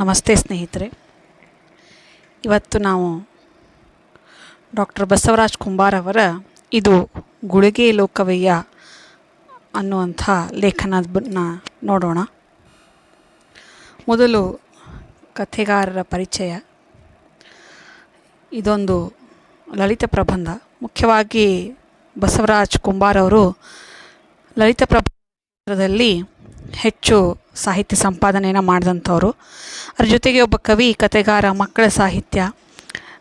ನಮಸ್ತೆ ಸ್ನೇಹಿತರೆ. ಇವತ್ತು ನಾವು ಡಾಕ್ಟರ್ ಬಸವರಾಜ್ ಕುಂಬಾರ್ ಅವರ ಇದು ಗುಳಿಗೆ ಲೋಕವಯ್ಯ ಅನ್ನುವಂಥ ಲೇಖನವನ್ನು ನೋಡೋಣ. ಮೊದಲು ಕಥೆಗಾರರ ಪರಿಚಯ. ಇದೊಂದು ಲಲಿತ ಪ್ರಬಂಧ. ಮುಖ್ಯವಾಗಿ ಬಸವರಾಜ್ ಕುಂಬಾರ್ ಅವರು ಲಲಿತ ಪ್ರಬಂಧದಲ್ಲಿ ಹೆಚ್ಚು ಸಾಹಿತ್ಯ ಸಂಪಾದನೆಯನ್ನು ಮಾಡಿದಂಥವ್ರು. ಅದ್ರ ಜೊತೆಗೆ ಒಬ್ಬ ಕವಿ, ಕಥೆಗಾರ, ಮಕ್ಕಳ ಸಾಹಿತ್ಯ,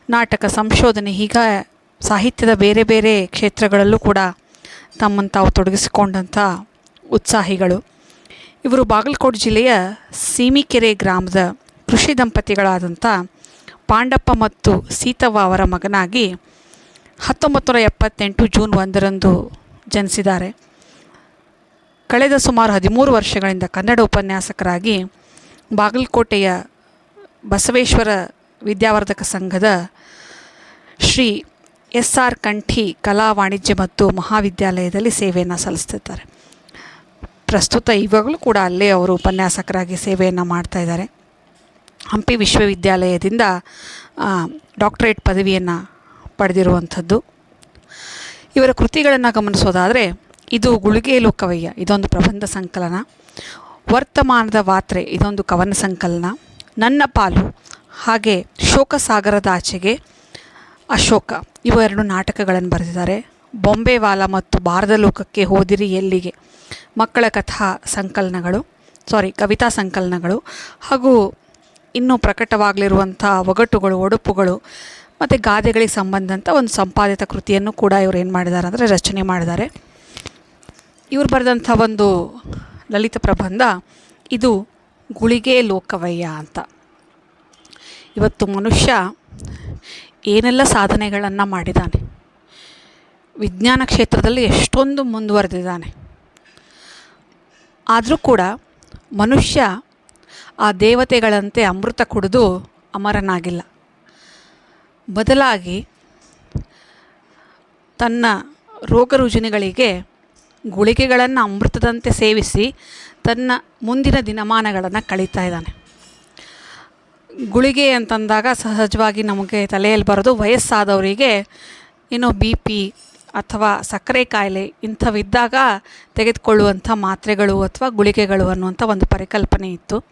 ನಾಟಕ, ಸಂಶೋಧನೆ, ಹೀಗ ಸಾಹಿತ್ಯದ ಬೇರೆ ಬೇರೆ ಕ್ಷೇತ್ರಗಳಲ್ಲೂ ಕೂಡ ತಮ್ಮನ್ನು ತಾವು ತೊಡಗಿಸಿಕೊಂಡಂಥ ಉತ್ಸಾಹಿಗಳು. ಇವರು ಬಾಗಲಕೋಟೆ ಜಿಲ್ಲೆಯ ಸೀಮಿಕೆರೆ ಗ್ರಾಮದ ಕೃಷಿ ದಂಪತಿಗಳಾದಂಥ ಪಾಂಡಪ್ಪ ಮತ್ತು ಸೀತವ್ವ ಅವರ ಮಗನಾಗಿ ಹತ್ತೊಂಬತ್ತು ನೂರ ಎಪ್ಪತ್ತೆಂಟು ಜೂನ್ ಒಂದರಂದು ಜನಿಸಿದ್ದಾರೆ. ಕಳೆದ ಸುಮಾರು ಹದಿಮೂರು ವರ್ಷಗಳಿಂದ ಕನ್ನಡ ಉಪನ್ಯಾಸಕರಾಗಿ ಬಾಗಲಕೋಟೆಯ ಬಸವೇಶ್ವರ ವಿದ್ಯಾವರ್ಧಕ ಸಂಘದ ಶ್ರೀ ಎಸ್ ಆರ್ ಕಂಠಿ ಕಲಾ ವಾಣಿಜ್ಯ ಮತ್ತು ಮಹಾವಿದ್ಯಾಲಯದಲ್ಲಿ ಸೇವೆಯನ್ನು ಸಲ್ಲಿಸ್ತಿದ್ದಾರೆ. ಪ್ರಸ್ತುತ ಇವಾಗಲೂ ಕೂಡ ಅಲ್ಲೇ ಅವರು ಉಪನ್ಯಾಸಕರಾಗಿ ಸೇವೆಯನ್ನು ಮಾಡ್ತಾ ಇದ್ದಾರೆ. ಹಂಪಿ ವಿಶ್ವವಿದ್ಯಾಲಯದಿಂದ ಡಾಕ್ಟರೇಟ್ ಪದವಿಯನ್ನು ಪಡೆದಿರುವಂಥದ್ದು. ಇವರ ಕೃತಿಗಳನ್ನು ಗಮನಿಸೋದಾದರೆ ಇದು ಗುಳಿಗೆ ಲೋಕವಯ್ಯ, ಇದೊಂದು ಪ್ರಬಂಧ ಸಂಕಲನ. ವರ್ತಮಾನದ ವಾತ್ರೆ, ಇದೊಂದು ಕವನ ಸಂಕಲನ. ನನ್ನ ಪಾಲು, ಹಾಗೆ ಶೋಕಸಾಗರದ ಆಚೆಗೆ ಅಶೋಕ. ಇವೆರಡು ನಾಟಕಗಳನ್ನು ಬರೆದಿದ್ದಾರೆ. ಬೊಂಬೆ ವಾಲ ಮತ್ತು ಭಾರತ ಲೋಕಕ್ಕೆ ಹೋದಿರಿ ಎಲ್ಲಿಗೆ? ಮಕ್ಕಳ ಕಥಾ ಸಂಕಲನಗಳು ಸಾರಿ ಕವಿತಾ ಸಂಕಲನಗಳು, ಹಾಗೂ ಇನ್ನೂ ಪ್ರಕಟವಾಗಲಿರುವಂಥ ಒಗಟುಗಳು, ಒಡುಪುಗಳು, ಮತ್ತು ಗಾದೆಗಳಿಗೆ ಸಂಬಂಧಂಥ ಒಂದು ಸಂಪಾದಿತ ಕೃತಿಯನ್ನು ಕೂಡ ಇವರು ಏನು ಮಾಡಿದ್ದಾರೆ ಅಂದರೆ ರಚನೆ ಮಾಡಿದ್ದಾರೆ. ಇವರು ಬರೆದಂಥ ಒಂದು ಲಲಿತ ಪ್ರಬಂಧ, ಇದು ಗುಳಿಗೆ ಲೋಕವಯ್ಯ ಅಂತ. ಇವತ್ತು ಮನುಷ್ಯ ಏನೆಲ್ಲ ಸಾಧನೆಗಳನ್ನು ಮಾಡಿದ್ದಾನೆ ವಿಜ್ಞಾನ ಕ್ಷೇತ್ರದಲ್ಲಿ ಎಷ್ಟೊಂದು ಮುಂದುವರೆದಿದ್ದಾನೆ. ಆದರೂ ಕೂಡ ಮನುಷ್ಯ ಆ ದೇವತೆಗಳಂತೆ ಅಮೃತ ಕುಡಿದು ಅಮರನಾಗಿಲ್ಲ. ಬದಲಾಗಿ ತನ್ನ ರೋಗ ರುಜಿನಗಳಿಗೆ ಗುಳಿಗೆಗಳನ್ನು ಅಮೃತದಂತೆ ಸೇವಿಸಿ ತನ್ನ ಮುಂದಿನ ದಿನಮಾನಗಳನ್ನು ಕಳೀತಾ ಇದ್ದಾನೆ. ಗುಳಿಗೆ ಅಂತಂದಾಗ ಸಹಜವಾಗಿ ನಮಗೆ ತಲೆಯಲ್ಲಿ ಬರೋದು ವಯಸ್ಸಾದವರಿಗೆ ಏನೋ ಬಿ ಪಿ ಅಥವಾ ಸಕ್ಕರೆ ಕಾಯಿಲೆ ಇಂಥವಿದ್ದಾಗ ತೆಗೆದುಕೊಳ್ಳುವಂಥ ಮಾತ್ರೆಗಳು ಅಥವಾ ಗುಳಿಗೆಗಳು ಅನ್ನುವಂಥ ಒಂದು ಪರಿಕಲ್ಪನೆ ಇತ್ತು.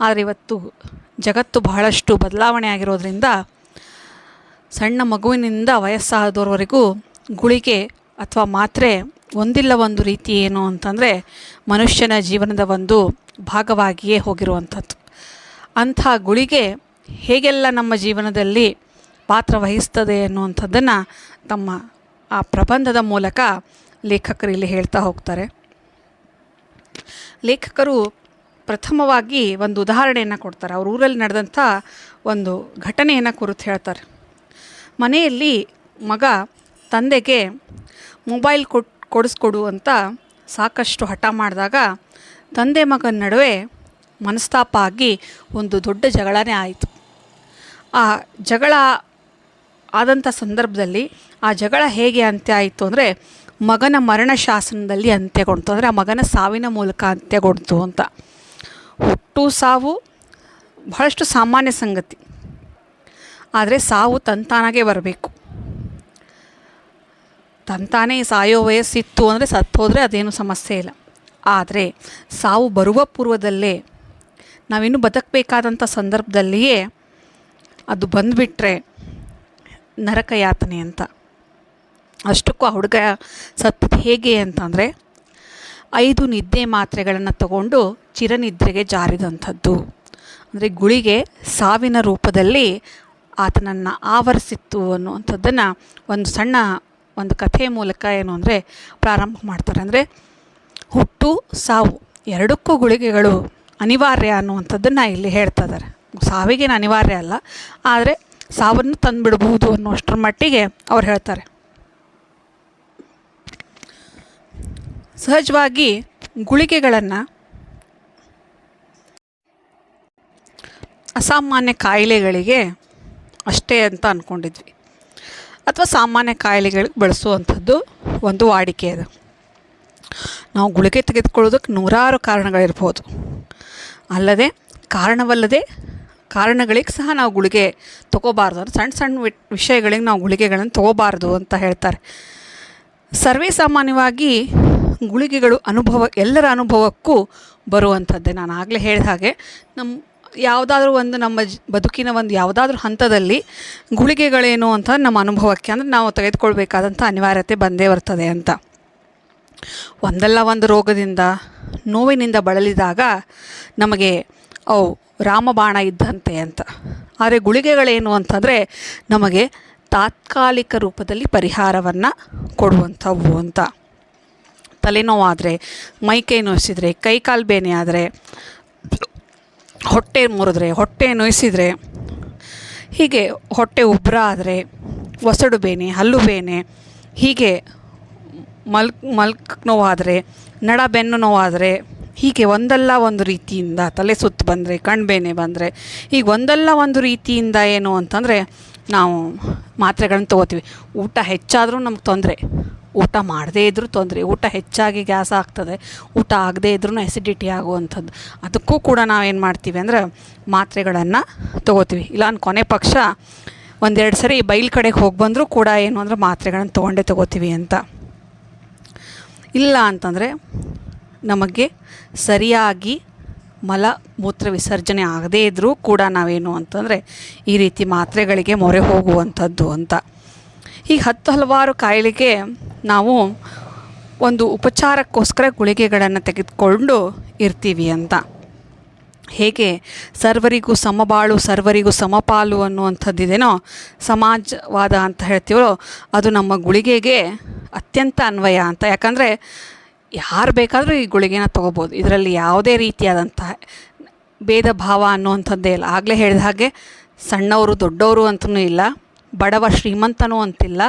ಆದರೆ ಇವತ್ತು ಜಗತ್ತು ಬಹಳಷ್ಟು ಬದಲಾವಣೆ ಆಗಿರೋದ್ರಿಂದ ಸಣ್ಣ ಮಗುವಿನಿಂದ ವಯಸ್ಸಾದವರವರೆಗೂ ಗುಳಿಗೆ ಅಥವಾ ಮಾತ್ರೆ ಒಂದಿಲ್ಲ ಒಂದು ರೀತಿ ಏನು ಅಂತಂದರೆ ಮನುಷ್ಯನ ಜೀವನದ ಒಂದು ಭಾಗವಾಗಿಯೇ ಹೋಗಿರುವಂಥದ್ದು. ಅಂಥ ಗುಳಿಗೆ ಹೇಗೆಲ್ಲ ನಮ್ಮ ಜೀವನದಲ್ಲಿ ಪಾತ್ರ ವಹಿಸ್ತದೆ ಅನ್ನುವಂಥದ್ದನ್ನು ತಮ್ಮ ಆ ಪ್ರಬಂಧದ ಮೂಲಕ ಲೇಖಕರು ಇಲ್ಲಿ ಹೇಳ್ತಾ ಹೋಗ್ತಾರೆ. ಲೇಖಕರು ಪ್ರಥಮವಾಗಿ ಒಂದು ಉದಾಹರಣೆಯನ್ನು ಕೊಡ್ತಾರೆ. ಅವ್ರ ಊರಲ್ಲಿ ನಡೆದಂಥ ಒಂದು ಘಟನೆಯನ್ನು ಕುರಿತು ಹೇಳ್ತಾರೆ. ಮನೆಯಲ್ಲಿ ಮಗ ತಂದೆಗೆ ಮೊಬೈಲ್ ಕೊಟ್ ಕೊಡಿಸ್ಕೊಡು ಅಂತ ಸಾಕಷ್ಟು ಹಠ ಮಾಡಿದಾಗ ತಂದೆ ಮಗನ ನಡುವೆ ಮನಸ್ತಾಪ ಆಗಿ ಒಂದು ದೊಡ್ಡ ಜಗಳನೇ ಆಯಿತು. ಆ ಜಗಳ ಆದಂಥ ಸಂದರ್ಭದಲ್ಲಿ ಆ ಜಗಳ ಹೇಗೆ ಅಂತ್ಯ ಆಯಿತು ಅಂದರೆ ಮಗನ ಮರಣ ಶಾಸನದಲ್ಲಿ ಅಂತ್ಯಗೊಂಡ್ತು ಅಂದರೆ ಆ ಮಗನ ಸಾವಿನ ಮೂಲಕ ಅಂತ್ಯಗೊಂಡ್ತು ಅಂತ. ಹುಟ್ಟು ಸಾವು ಬಹಳಷ್ಟು ಸಾಮಾನ್ಯ ಸಂಗತಿ. ಆದರೆ ಸಾವು ತಂತಾನಾಗೆ ಬರಬೇಕು. ತಂತಾನೇ ಸಾಯೋ ವಯಸ್ಸಿತ್ತು ಅಂದರೆ ಸತ್ತೋದ್ರೆ ಅದೇನು ಸಮಸ್ಯೆ ಇಲ್ಲ. ಆದರೆ ಸಾವು ಬರುವ ಪೂರ್ವದಲ್ಲೇ ನಾವಿನ್ನೂ ಬದುಕಬೇಕಾದಂಥ ಸಂದರ್ಭದಲ್ಲಿಯೇ ಅದು ಬಂದುಬಿಟ್ರೆ ನರಕ ಯಾತನೆ ಅಂತ. ಅಷ್ಟಕ್ಕೂ ಆ ಹುಡುಗ ಸತ್ತದ್ದು ಹೇಗೆ ಅಂತಂದರೆ ಐದು ನಿದ್ದೆ ಮಾತ್ರೆಗಳನ್ನು ತಗೊಂಡು ಚಿರನಿದ್ರೆಗೆ ಜಾರಿದಂಥದ್ದು. ಅಂದರೆ ಗುಳಿಗೆ ಸಾವಿನ ರೂಪದಲ್ಲಿ ಆತನನ್ನು ಆವರಿಸಿತ್ತು ಅನ್ನುವಂಥದ್ದನ್ನು ಒಂದು ಸಣ್ಣ ಒಂದು ಕಥೆ ಮೂಲಕ ಏನು ಅಂದರೆ ಪ್ರಾರಂಭ ಮಾಡ್ತಾರೆ ಅಂದರೆ ಹುಟ್ಟು, ಸಾವು ಎರಡಕ್ಕೂ ಗುಳಿಗೆಗಳು ಅನಿವಾರ್ಯ ಅನ್ನುವಂಥದ್ದನ್ನು ಇಲ್ಲಿ ಹೇಳ್ತಾ ಇದ್ದಾರೆ. ಸಾವಿಗೇನು ಅನಿವಾರ್ಯ ಅಲ್ಲ, ಆದರೆ ಸಾವನ್ನು ತಂದುಬಿಡಬಹುದು ಅನ್ನೋಷ್ಟರ ಮಟ್ಟಿಗೆ ಅವ್ರು ಹೇಳ್ತಾರೆ. ಸಹಜವಾಗಿ ಗುಳಿಗೆಗಳನ್ನು ಅಸಾಮಾನ್ಯ ಕಾಯಿಲೆಗಳಿಗೆ ಅಷ್ಟೇ ಅಂತ ಅಂದ್ಕೊಂಡಿದ್ವಿ ಅಥವಾ ಸಾಮಾನ್ಯ ಕಾಯಿಲೆಗಳಿಗೆ ಬಳಸುವಂಥದ್ದು ಒಂದು ವಾಡಿಕೆ ಅದು. ನಾವು ಗುಳಿಗೆ ತೆಗೆದುಕೊಳ್ಳೋದಕ್ಕೆ ನೂರಾರು ಕಾರಣಗಳಿರ್ಬೋದು. ಅಲ್ಲದೆ ಕಾರಣವಲ್ಲದೆ ಕಾರಣಗಳಿಗೆ ಸಹ ನಾವು ಗುಳಿಗೆ ತೊಗೋಬಾರ್ದು. ಅಂದರೆ ಸಣ್ಣ ಸಣ್ಣ ವಿಷಯಗಳಿಗೆ ನಾವು ಗುಳಿಗೆಗಳನ್ನು ತೊಗೋಬಾರ್ದು ಅಂತ ಹೇಳ್ತಾರೆ. ಸರ್ವೇ ಸಾಮಾನ್ಯವಾಗಿ ಗುಳಿಗೆಗಳು ಅನುಭವ, ಎಲ್ಲರ ಅನುಭವಕ್ಕೂ ಬರುವಂಥದ್ದೇ. ನಾನು ಆಗಲೇ ಹೇಳಿದ ಹಾಗೆ ನಮ್ಮ ಯಾವುದಾದ್ರೂ ಒಂದು ನಮ್ಮ ಬದುಕಿನ ಒಂದು ಯಾವುದಾದ್ರೂ ಹಂತದಲ್ಲಿ ಗುಳಿಗೆಗಳೇನು ಅಂತ ನಮ್ಮ ಅನುಭವಕ್ಕೆ ಅಂದರೆ ನಾವು ತೆಗೆದುಕೊಳ್ಬೇಕಾದಂಥ ಅನಿವಾರ್ಯತೆ ಬಂದೇ ಬರ್ತದೆ ಅಂತ. ಒಂದಲ್ಲ ಒಂದು ರೋಗದಿಂದ, ನೋವಿನಿಂದ ಬಳಲಿದಾಗ ನಮಗೆ ಅವು ರಾಮಬಾಣ ಇದ್ದಂತೆ ಅಂತ. ಆದರೆ ಗುಳಿಗೆಗಳೇನು ಅಂತಂದರೆ ನಮಗೆ ತಾತ್ಕಾಲಿಕ ರೂಪದಲ್ಲಿ ಪರಿಹಾರವನ್ನು ಕೊಡುವಂಥವು ಅಂತ. ತಲೆನೋವಾದರೆ, ಮೈಕೈ ನೋಯಿಸಿದರೆ, ಕೈಕಾಲು ಬೇನೆ ಆದರೆ ಹೊಟ್ಟೆ ಮುರಿದ್ರೆ, ಹೊಟ್ಟೆ ನೋಯಿಸಿದರೆ, ಹೀಗೆ ಹೊಟ್ಟೆ ಉಬ್ಬರ ಆದರೆ, ಒಸಡು ಬೇನೆ, ಹಲ್ಲು ಬೇನೆ, ಹೀಗೆ ಮಲ್ಕ್ ಮಲ್ಕ್ ನೋವಾದರೆ, ನಡ ಬೆನ್ನು ನೋವಾದರೆ, ಹೀಗೆ ಒಂದಲ್ಲ ಒಂದು ರೀತಿಯಿಂದ ತಲೆ ಸುತ್ತು ಬಂದರೆ ಕಣ್ಬೇನೆ ಬಂದರೆ ಈಗ ಒಂದಲ್ಲ ಒಂದು ರೀತಿಯಿಂದ ಏನು ಅಂತಂದರೆ ನಾವು ಮಾತ್ರೆಗಳನ್ನ ತೊಗೋತೀವಿ. ಊಟ ಹೆಚ್ಚಾದರೂ ನಮ್ಗೆ ತೊಂದರೆ. ಊಟ ಮಾಡದೇ ಇದ್ದರೂ ತೊಂದರೆ. ಊಟ ಹೆಚ್ಚಾಗಿ ಗ್ಯಾಸ್ ಆಗ್ತದೆ. ಊಟ ಆಗದೇ ಇದ್ರೂ ಎಸಿಡಿಟಿ ಆಗುವಂಥದ್ದು. ಅದಕ್ಕೂ ಕೂಡ ನಾವೇನು ಮಾಡ್ತೀವಿ ಅಂದ್ರೆ ಮಾತ್ರೆಗಳನ್ನು ತೊಗೋತೀವಿ. ಇಲ್ಲ ಅನ್ ಕೊನೆ ಪಕ್ಷ ಒಂದೆರಡು ಸರಿ ಬೈಲ್ ಕಡೆಗೆ ಹೋಗಿ ಬಂದರೂ ಕೂಡ ಏನು ಅಂದ್ರೆ ಮಾತ್ರೆಗಳನ್ನು ತೊಗೊಂಡೇ ತೊಗೋತೀವಿ ಅಂತ. ಇಲ್ಲ ಅಂತಂದರೆ ನಮಗೆ ಸರಿಯಾಗಿ ಮಲ ಮೂತ್ರ ವಿಸರ್ಜನೆ ಆಗದೇ ಇದ್ದರೂ ಕೂಡ ನಾವೇನು ಅಂತಂದರೆ ಈ ರೀತಿ ಮಾತ್ರೆಗಳಿಗೆ ಮೊರೆ ಹೋಗುವಂಥದ್ದು ಅಂತ. ಈ ಹತ್ತು ಹಲವಾರು ಕಾಯಿಲೆಗೆ ನಾವು ಒಂದು ಉಪಚಾರಕ್ಕೋಸ್ಕರ ಗುಳಿಗೆಗಳನ್ನು ತೆಗೆದುಕೊಂಡು ಇರ್ತೀವಿ ಅಂತ. ಹೇಗೆ? ಸರ್ವರಿಗೂ ಸಮಬಾಳು, ಸರ್ವರಿಗೂ ಸಮಪಾಲು ಅನ್ನುವಂಥದ್ದಿದೇನೋ ಸಮಾಜವಾದ ಅಂತ ಹೇಳ್ತೀವೋ ಅದು ನಮ್ಮ ಗುಳಿಗೆಗೆ ಅತ್ಯಂತ ಅನ್ವಯ ಅಂತ. ಯಾಕಂದರೆ ಯಾರು ಬೇಕಾದರೂ ಈ ಗುಳಿಗೆನ ತೊಗೋಬೋದು. ಇದರಲ್ಲಿ ಯಾವುದೇ ರೀತಿಯಾದಂತಹ ಭೇದ ಭಾವ ಅನ್ನುವಂಥದ್ದೇ ಇಲ್ಲ. ಆಗಲೇ ಹೇಳಿದ ಹಾಗೆ ಸಣ್ಣವರು, ದೊಡ್ಡವರು ಅಂತಲೂ ಇಲ್ಲ. ಬಡವ ಶ್ರೀಮಂತನೂ ಅಂತಿಲ್ಲ,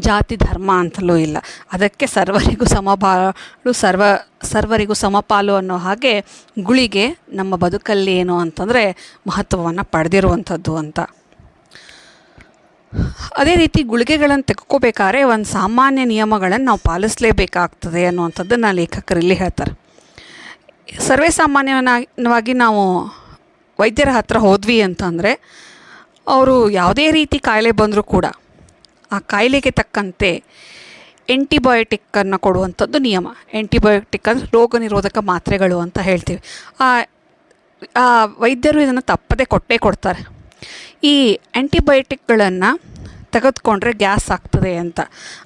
ಜಾತಿ ಧರ್ಮ ಅಂತಲೂ ಇಲ್ಲ. ಅದಕ್ಕೆ ಸರ್ವರಿಗೂ ಸಮಪಾಲು ಸರ್ವ, ಸರ್ವರಿಗೂ ಸಮಪಾಲು ಅನ್ನೋ ಹಾಗೆ ಗುಳಿಗೆ ನಮ್ಮ ಬದುಕಲ್ಲಿ ಏನು ಅಂತಂದರೆ ಮಹತ್ವವನ್ನು ಪಡೆದಿರುವಂಥದ್ದು ಅಂತ. ಅದೇ ರೀತಿ ಗುಳಿಗೆಗಳನ್ನು ತೆಗೆದುಕೋಬೇಕಾದ್ರೆ ಒಂದು ಸಾಮಾನ್ಯ ನಿಯಮಗಳನ್ನು ನಾವು ಪಾಲಿಸಲೇಬೇಕಾಗ್ತದೆ ಅನ್ನುವಂಥದ್ದನ್ನು ಲೇಖಕರು ಇಲ್ಲಿ ಹೇಳ್ತಾರೆ. ಸರ್ವೇ ಸಾಮಾನ್ಯವಾಗಿ ನಾವು ವೈದ್ಯರ ಹತ್ರ ಹೋದ್ವಿ ಅಂತಂದರೆ ಅವರು ಯಾವುದೇ ರೀತಿ ಕಾಯಿಲೆ ಬಂದರೂ ಕೂಡ ಆ ಕಾಯಿಲೆಗೆ ತಕ್ಕಂತೆ ಎಂಟಿಬಯೋಟಿಕ್ಕನ್ನು ಕೊಡುವಂಥದ್ದು ನಿಯಮ. ಎಂಟಿಬಯೋಟಿಕ್ ಅಂದರೆ ರೋಗ ನಿರೋಧಕ ಮಾತ್ರೆಗಳು ಅಂತ ಹೇಳ್ತೀವಿ. ಆ ವೈದ್ಯರು ಇದನ್ನು ತಪ್ಪದೇ ಕೊಟ್ಟೇ ಕೊಡ್ತಾರೆ. ಈ ಆ್ಯಂಟಿಬಯೋಟಿಕ್ಗಳನ್ನು ತೆಗೆದುಕೊಂಡ್ರೆ ಗ್ಯಾಸ್ ಆಗ್ತದೆ ಅಂತ.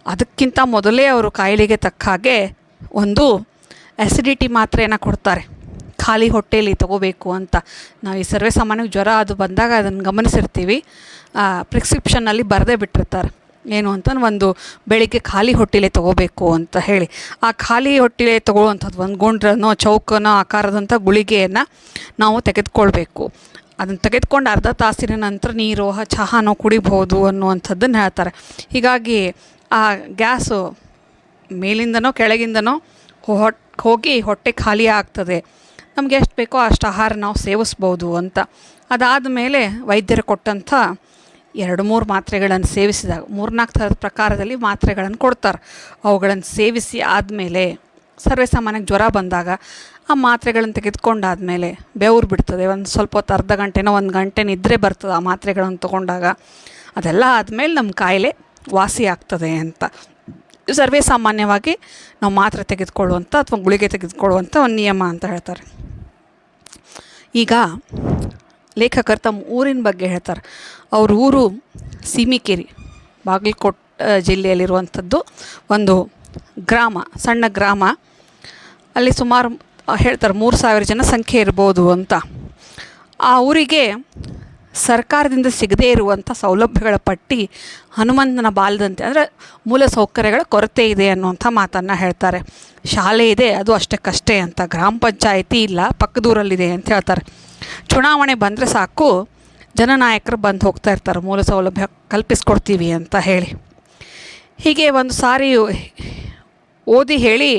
ಅದಕ್ಕಿಂತ ಮೊದಲೇ ಅವರು ಕಾಯಿಲೆಗೆ ತಕ್ಕ ಹಾಗೆ ಒಂದು ಆ್ಯಸಿಡಿಟಿ ಮಾತ್ರೆಯನ್ನು ಕೊಡ್ತಾರೆ. ಖಾಲಿ ಹೊಟ್ಟೆಯಲ್ಲಿ ತಗೋಬೇಕು ಅಂತ ನಾವು ಈ ಸರ್ವೇ ಸಾಮಾನ್ಯ ಜ್ವರ ಅದು ಬಂದಾಗ ಅದನ್ನು ಗಮನಿಸಿರ್ತೀವಿ. ಪ್ರಿಸ್ಕ್ರಿಪ್ಷನ್ನಲ್ಲಿ ಬರದೇ ಬಿಟ್ಟಿರ್ತಾರೆ. ಏನು ಅಂತ ಒಂದು ಬೆಳಿಗ್ಗೆ ಖಾಲಿ ಹೊಟ್ಟೆಲೆ ತೊಗೋಬೇಕು ಅಂತ ಹೇಳಿ. ಆ ಖಾಲಿ ಹೊಟ್ಟೆಲೆ ತೊಗೊಳ್ಳುವಂಥದ್ದು ಒಂದು ಗುಂಡ್ರನೋ, ಚೌಕನೋ ಆಕಾರದಂಥ ಗುಳಿಗೆಯನ್ನು ನಾವು ತೆಗೆದುಕೊಳ್ಬೇಕು. ಅದನ್ನು ತೆಗೆದುಕೊಂಡು ಅರ್ಧ ತಾಸಿನ ನಂತರ ನೀರು ಚಹಾನೋ ಕುಡಿಬಹುದು ಅನ್ನುವಂಥದ್ದನ್ನು ಹೇಳ್ತಾರೆ. ಹೀಗಾಗಿ ಆ ಗ್ಯಾಸು ಮೇಲಿಂದನೋ ಕೆಳಗಿಂದನೋ ಹೊಟ್ಟೆ ಹೋಗಿ ಹೊಟ್ಟೆ ಖಾಲಿ ಆಗ್ತದೆ. ನಮ್ಗೆ ಎಷ್ಟು ಬೇಕೋ ಅಷ್ಟು ಆಹಾರ ನಾವು ಸೇವಿಸ್ಬೋದು ಅಂತ. ಅದಾದ ಮೇಲೆ ವೈದ್ಯರು ಕೊಟ್ಟಂಥ ಎರಡು ಮೂರು ಮಾತ್ರೆಗಳನ್ನು ಸೇವಿಸಿದಾಗ, ಮೂರ್ನಾಲ್ಕು ಥರದ ಪ್ರಕಾರದಲ್ಲಿ ಮಾತ್ರೆಗಳನ್ನು ಕೊಡ್ತಾರೆ. ಅವುಗಳನ್ನು ಸೇವಿಸಿ ಆದಮೇಲೆ ಸರ್ವೇ ಸಾಮಾನ್ಯಕ್ಕೆ ಜ್ವರ ಬಂದಾಗ ಆ ಮಾತ್ರೆಗಳನ್ನು ತೆಗೆದುಕೊಂಡಾದಮೇಲೆ ಬೆವರು ಬಿಡ್ತದೆ. ಒಂದು ಸ್ವಲ್ಪ ಹೊತ್ತು ಅರ್ಧ ಗಂಟೆನೋ ಒಂದು ಗಂಟೆ ನಿದ್ರೆ ಬರ್ತದೆ ಆ ಮಾತ್ರೆಗಳನ್ನು ತೊಗೊಂಡಾಗ. ಅದೆಲ್ಲ ಆದಮೇಲೆ ನಮ್ಮ ಕಾಯಿಲೆ ವಾಸಿ ಆಗ್ತದೆ ಅಂತ. ಸರ್ವೇ ಸಾಮಾನ್ಯವಾಗಿ ನಾವು ಮಾತ್ರೆ ತೆಗೆದುಕೊಳ್ಳುವಂಥ ಅಥವಾ ಗುಳಿಗೆ ತೆಗೆದುಕೊಳ್ಳುವಂಥ ಒಂದು ನಿಯಮ ಅಂತ ಹೇಳ್ತಾರೆ. ಈಗ ಲೇಖಕರು ತಮ್ಮ ಊರಿನ ಬಗ್ಗೆ ಹೇಳ್ತಾರೆ. ಅವ್ರ ಊರು ಸೀಮಿಕೇರಿ, ಬಾಗಲಕೋಟ್ ಜಿಲ್ಲೆಯಲ್ಲಿರುವಂಥದ್ದು ಒಂದು ಗ್ರಾಮ, ಸಣ್ಣ ಗ್ರಾಮ. ಅಲ್ಲಿ ಸುಮಾರು ಹೇಳ್ತಾರೆ ಮೂರು ಸಾವಿರ ಜನ ಸಂಖ್ಯೆ ಇರ್ಬೋದು ಅಂತ. ಆ ಊರಿಗೆ ಸರ್ಕಾರದಿಂದ ಸಿಗದೇ ಇರುವಂಥ ಸೌಲಭ್ಯಗಳ ಪಟ್ಟಿ ಹನುಮಂತನ ಬಾಲದಂತೆ, ಅಂದರೆ ಮೂಲ ಸೌಕರ್ಯಗಳ ಕೊರತೆ ಇದೆ ಅನ್ನುವಂಥ ಮಾತನ್ನು ಹೇಳ್ತಾರೆ. ಶಾಲೆ ಇದೆ, ಅದು ಅಷ್ಟಕ್ಕಷ್ಟೇ ಅಂತ. ಗ್ರಾಮ ಪಂಚಾಯಿತಿ ಇಲ್ಲ, ಪಕ್ಕದೂರಲ್ಲಿದೆ ಅಂತ ಹೇಳ್ತಾರೆ. ಚುನಾವಣೆ ಬಂದರೆ ಸಾಕು, ಜನನಾಯಕರು ಬಂದು ಹೋಗ್ತಾ ಇರ್ತಾರೆ, ಮೂಲ ಸೌಲಭ್ಯ ಕಲ್ಪಿಸ್ಕೊಡ್ತೀವಿ ಅಂತ ಹೇಳಿ. ಹೀಗೆ ಒಂದು ಸಾರಿ ಓದಿ ಹೇಳಿ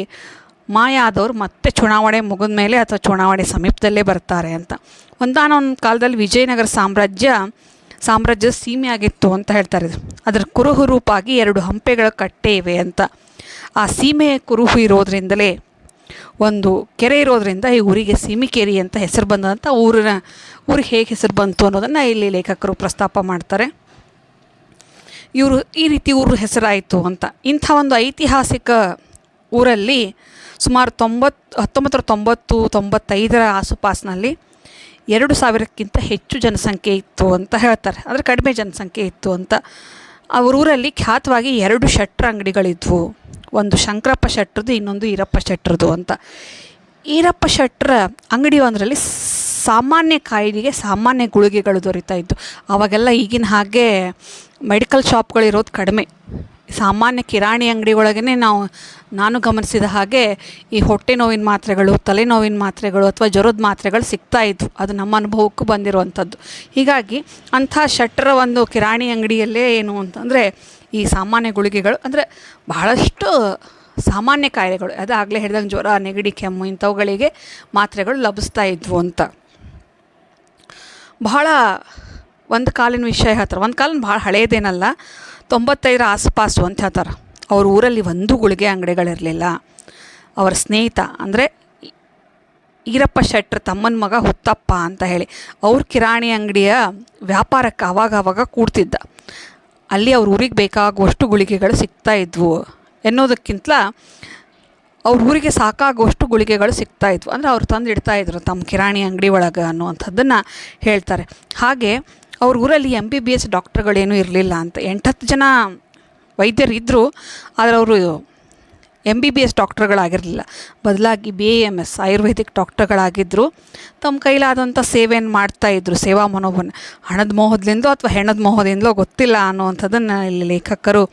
ಮಾಯ ಆದವ್ರು ಮತ್ತೆ ಚುನಾವಣೆ ಮುಗಿದ ಮೇಲೆ ಅಥವಾ ಚುನಾವಣೆ ಸಮೀಪದಲ್ಲೇ ಬರ್ತಾರೆ ಅಂತ. ಒಂದಾನೊಂದು ಕಾಲದಲ್ಲಿ ವಿಜಯನಗರ ಸಾಮ್ರಾಜ್ಯ ಸಾಮ್ರಾಜ್ಯ ಸೀಮೆ ಆಗಿತ್ತು ಅಂತ ಹೇಳ್ತಾರೆ. ಅದರ ಕುರುಹು ರೂಪಾಗಿ ಎರಡು ಹಂಪೆಗಳ ಕಟ್ಟೆ ಇವೆ ಅಂತ. ಆ ಸೀಮೆಯ ಕುರುಹು ಇರೋದ್ರಿಂದಲೇ ಒಂದು ಕೆರೆ ಇರೋದ್ರಿಂದ ಈ ಊರಿಗೆ ಸೀಮಿಕೇರಿ ಅಂತ ಹೆಸರು ಬಂದಂಥ ಊರಿನ ಊರಿಗೆ ಹೇಗೆ ಹೆಸರು ಬಂತು ಅನ್ನೋದನ್ನು ಇಲ್ಲಿ ಲೇಖಕರು ಪ್ರಸ್ತಾಪ ಮಾಡ್ತಾರೆ. ಇವರು ಈ ರೀತಿ ಊರು ಹೆಸರಾಯಿತು ಅಂತ. ಇಂಥ ಒಂದು ಐತಿಹಾಸಿಕ ಊರಲ್ಲಿ ಸುಮಾರು ತೊಂಬತ್ತು ಹತ್ತೊಂಬತ್ತರ ತೊಂಬತ್ತು, ತೊಂಬತ್ತೈದರ ಆಸುಪಾಸಿನಲ್ಲಿ ಎರಡು ಸಾವಿರಕ್ಕಿಂತ ಹೆಚ್ಚು ಜನಸಂಖ್ಯೆ ಇತ್ತು ಅಂತ ಹೇಳ್ತಾರೆ. ಅಂದರೆ ಕಡಿಮೆ ಜನಸಂಖ್ಯೆ ಇತ್ತು ಅಂತ. ಅವ್ರ ಊರಲ್ಲಿ ಖ್ಯಾತವಾಗಿ ಎರಡು ಶೆಟ್ರ ಅಂಗಡಿಗಳಿದ್ವು. ಒಂದು ಶಂಕರಪ್ಪ ಶೆಟ್ರದ್ದು ಇನ್ನೊಂದು ಈರಪ್ಪ ಶೆಟ್ರದ್ದು ಅಂತ. ಈರಪ್ಪ ಶೆಟ್ರ ಅಂಗಡಿ ಒಂದರಲ್ಲಿ ಸಾಮಾನ್ಯ ಕಾಯಿಲೆಗೆ ಸಾಮಾನ್ಯ ಗುಳಿಗೆಗಳು ದೊರೀತಾ ಇತ್ತು. ಅವಾಗೆಲ್ಲ ಈಗಿನ ಹಾಗೆ ಮೆಡಿಕಲ್ ಶಾಪ್ಗಳಿರೋದು ಕಡಿಮೆ. ಸಾಮಾನ್ಯ ಕಿರಾಣಿ ಅಂಗಡಿ ಒಳಗೇ ನಾವು, ನಾನು ಗಮನಿಸಿದ ಹಾಗೆ ಈ ಹೊಟ್ಟೆ ನೋವಿನ ಮಾತ್ರೆಗಳು ತಲೆನೋವಿನ ಮಾತ್ರೆಗಳು ಅಥವಾ ಜ್ವರದ ಮಾತ್ರೆಗಳು ಸಿಗ್ತಾ ಇದ್ವು. ಅದು ನಮ್ಮ ಅನುಭವಕ್ಕೂ ಬಂದಿರುವಂಥದ್ದು. ಹೀಗಾಗಿ ಅಂಥ ಶಟ್ರ ಒಂದು ಕಿರಾಣಿ ಅಂಗಡಿಯಲ್ಲೇ ಏನು ಅಂತಂದರೆ ಈ ಸಾಮಾನ್ಯ ಗುಳಿಗೆಗಳು, ಅಂದರೆ ಬಹಳಷ್ಟು ಸಾಮಾನ್ಯ ಕಾಯಿಲೆಗಳು ಅದು ಆಗಲೇ ಹೇಳಿದಂಗೆ ಜ್ವರ, ನೆಗಡಿ, ಕೆಮ್ಮು ಇಂಥವುಗಳಿಗೆ ಮಾತ್ರೆಗಳು ಲಭಿಸ್ತಾ ಇದ್ವು ಅಂತ. ಬಹಳ, ಒಂದು ಕಾಲಿನ ವಿಷಯ ಹತ್ರ ಒಂದು ಕಾಲಿನ ಭಾಳ ಹಳೇದೇನಲ್ಲ ತೊಂಬತ್ತೈದರ ಆಸುಪಾಸು ಅಂತ ಹೇಳ್ತಾರೆ. ಅವ್ರ ಊರಲ್ಲಿ ಒಂದು ಗುಳಿಗೆ ಅಂಗಡಿಗಳಿರಲಿಲ್ಲ. ಅವರ ಸ್ನೇಹಿತ, ಅಂದರೆ ಈರಪ್ಪ ಶೆಟ್ರ್ ತಮ್ಮನ ಮಗ ಹುತ್ತಪ್ಪ ಅಂತ ಹೇಳಿ, ಅವ್ರ ಕಿರಾಣಿ ಅಂಗಡಿಯ ವ್ಯಾಪಾರಕ್ಕೆ ಆವಾಗ ಆವಾಗ ಕೂಡ್ತಿದ್ದ. ಅಲ್ಲಿ ಅವ್ರ ಊರಿಗೆ ಬೇಕಾಗುವಷ್ಟು ಗುಳಿಗೆಗಳು ಸಿಗ್ತಾ ಇದ್ವು. ಎನ್ನೋದಕ್ಕಿಂತ ಅವ್ರ ಊರಿಗೆ ಸಾಕಾಗುವಷ್ಟು ಗುಳಿಗೆಗಳು ಸಿಗ್ತಾ ಇದ್ವು. ಅಂದರೆ ಅವ್ರು ತಂದು ಇಡ್ತಾ ಇದ್ರು ತಮ್ಮ ಕಿರಾಣಿ ಅಂಗಡಿ ಒಳಗೆ ಅನ್ನುವಂಥದ್ದನ್ನು ಹೇಳ್ತಾರೆ. ಹಾಗೆ ಅವ್ರ ಊರಲ್ಲಿ ಎಂ ಬಿ ಬಿ ಎಸ್ ಡಾಕ್ಟ್ರುಗಳೇನೂ ಇರಲಿಲ್ಲ ಅಂತ. ಎಂಟತ್ತು ಜನ ವೈದ್ಯರು ಇದ್ದರು ಆದರೆ ಅವರು ಎಂ ಬಿ ಬಿ ಎಸ್ ಡಾಕ್ಟ್ರ್ಗಳಾಗಿರಲಿಲ್ಲ. ಬದಲಾಗಿ B A M S ayurvedic ಡಾಕ್ಟ್ರುಗಳಾಗಿದ್ದರು ತಮ್ಮ ಕೈಲಾದಂಥ ಸೇವೆಯನ್ನು ಮಾಡ್ತಾಯಿದ್ರು ಸೇವಾ ಮನೋಭನ ಹಣದ ಮೋಹದಿಂದಲೋ ಅಥವಾ ಹೆಣದ ಮೋಹದಿಂದಲೋ ಗೊತ್ತಿಲ್ಲ ಅನ್ನುವಂಥದ್ದನ್ನು ಇಲ್ಲಿ ಲೇಖಕರು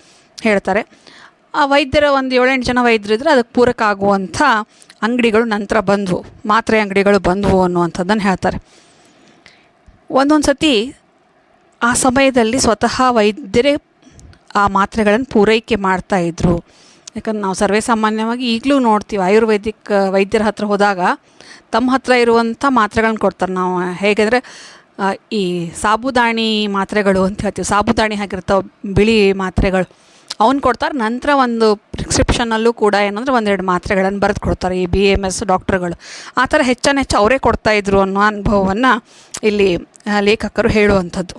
ಹೇಳ್ತಾರೆ. ಆ ವೈದ್ಯರ ಒಂದು ಏಳೆಂಟು ಜನ ವೈದ್ಯರಿದ್ದರೆ ಅದಕ್ಕೆ ಪೂರಕ ಆಗುವಂಥ ಅಂಗಡಿಗಳು ನಂತರ ಬಂದವು. ಮಾತ್ರೆ ಅಂಗಡಿಗಳು ಬಂದವು ಅನ್ನುವಂಥದ್ದನ್ನು ಹೇಳ್ತಾರೆ. ಒಂದೊಂದು ಸತಿ ಆ ಸಮಯದಲ್ಲಿ ಸ್ವತಃ ವೈದ್ಯರೇ ಆ ಮಾತ್ರೆಗಳನ್ನು ಪೂರೈಕೆ ಮಾಡ್ತಾಯಿದ್ರು ಯಾಕಂದ್ರೆ ನಾವು ಸರ್ವೇ ಸಾಮಾನ್ಯವಾಗಿ ಈಗಲೂ ನೋಡ್ತೀವಿ, ಆಯುರ್ವೇದಿಕ್ ವೈದ್ಯರ ಹತ್ರ ಹೋದಾಗ ತಮ್ಮ ಹತ್ರ ಇರುವಂಥ ಮಾತ್ರೆಗಳನ್ನ ಕೊಡ್ತಾರೆ. ನಾವು ಹೇಗೆಂದರೆ ಈ ಸಾಬುದಾಣಿ ಮಾತ್ರೆಗಳು ಅಂತ ಹೇಳ್ತೀವಿ. ಸಾಬುದಾಣಿ ಆಗಿರ್ತಾವೆ ಬಿಳಿ ಮಾತ್ರೆಗಳು. ಅವ್ನು ಕೊಡ್ತಾರೆ. ನಂತರ ಒಂದು ಪ್ರಿಸ್ಕ್ರಿಪ್ಷನಲ್ಲೂ ಕೂಡ ಏನಂದ್ರೆ ಒಂದೆರಡು ಮಾತ್ರೆಗಳನ್ನು ಬರೆದು ಕೊಡ್ತಾರೆ. ಈ ಬಿ ಎಂ ಎಸ್ ಡಾಕ್ಟ್ರುಗಳು. ಆ ಥರ ಹೆಚ್ಚಾನ ಹೆಚ್ಚು ಅವರೇ ಕೊಡ್ತಾಯಿದ್ರು ಅನ್ನೋ ಅನುಭವವನ್ನು ಇಲ್ಲಿ ಲೇಖಕರು ಹೇಳುವಂಥದ್ದು.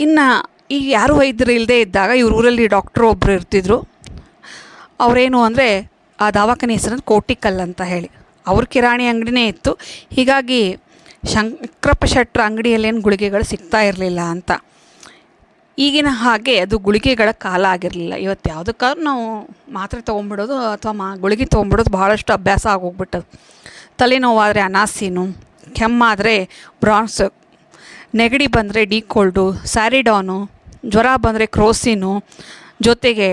ಇನ್ನು ಈಗ ಯಾರು ವೈದ್ಯರು ಇಲ್ಲದೇ ಇದ್ದಾಗ ಇವ್ರ ಊರಲ್ಲಿ ಡಾಕ್ಟ್ರು ಒಬ್ಬರು ಇರ್ತಿದ್ರು. ಅವರೇನು ಅಂದರೆ ಆ ದವಾಖಾನೆ ಹೆಸರು ಕೋಟಿಕಲ್ ಅಂತ ಹೇಳಿ. ಅವ್ರ ಕಿರಾಣಿ ಅಂಗಡಿನೇ ಇತ್ತು. ಹೀಗಾಗಿ ಶಂಕರಪ್ಪ ಶೆಟ್ರ ಅಂಗಡಿಯಲ್ಲೇನು ಗುಳಿಗೆಗಳು ಸಿಗ್ತಾ ಇರಲಿಲ್ಲ ಅಂತ. ಈಗಿನ ಹಾಗೆ ಅದು ಗುಳಿಗೆಗಳ ಕಾಲ ಆಗಿರಲಿಲ್ಲ. ಇವತ್ತು ಯಾವುದಕ್ಕಾದ್ರೂ ನಾವು ಮಾತ್ರೆ ತೊಗೊಂಬಿಡೋದು ಅಥವಾ ಮಾ ಗುಳಿಗೆ ತೊಗೊಂಬಿಡೋದು ಭಾಳಷ್ಟು ಅಭ್ಯಾಸ ಆಗೋಗ್ಬಿಟ್ಟದು. ತಲೆನೋವಾದರೆ ಅನಾಸಿನು, ಕೆಮ್ಮಾದರೆ ಬ್ರಾನ್ಸ್ ನೆಗಡಿ ಬಂದರೆ ಡಿ ಕೋಲ್ಡು ಸ್ಯಾರಿಡಾನು ಜ್ವರ ಬಂದರೆ ಕ್ರೋಸಿನು, ಜೊತೆಗೆ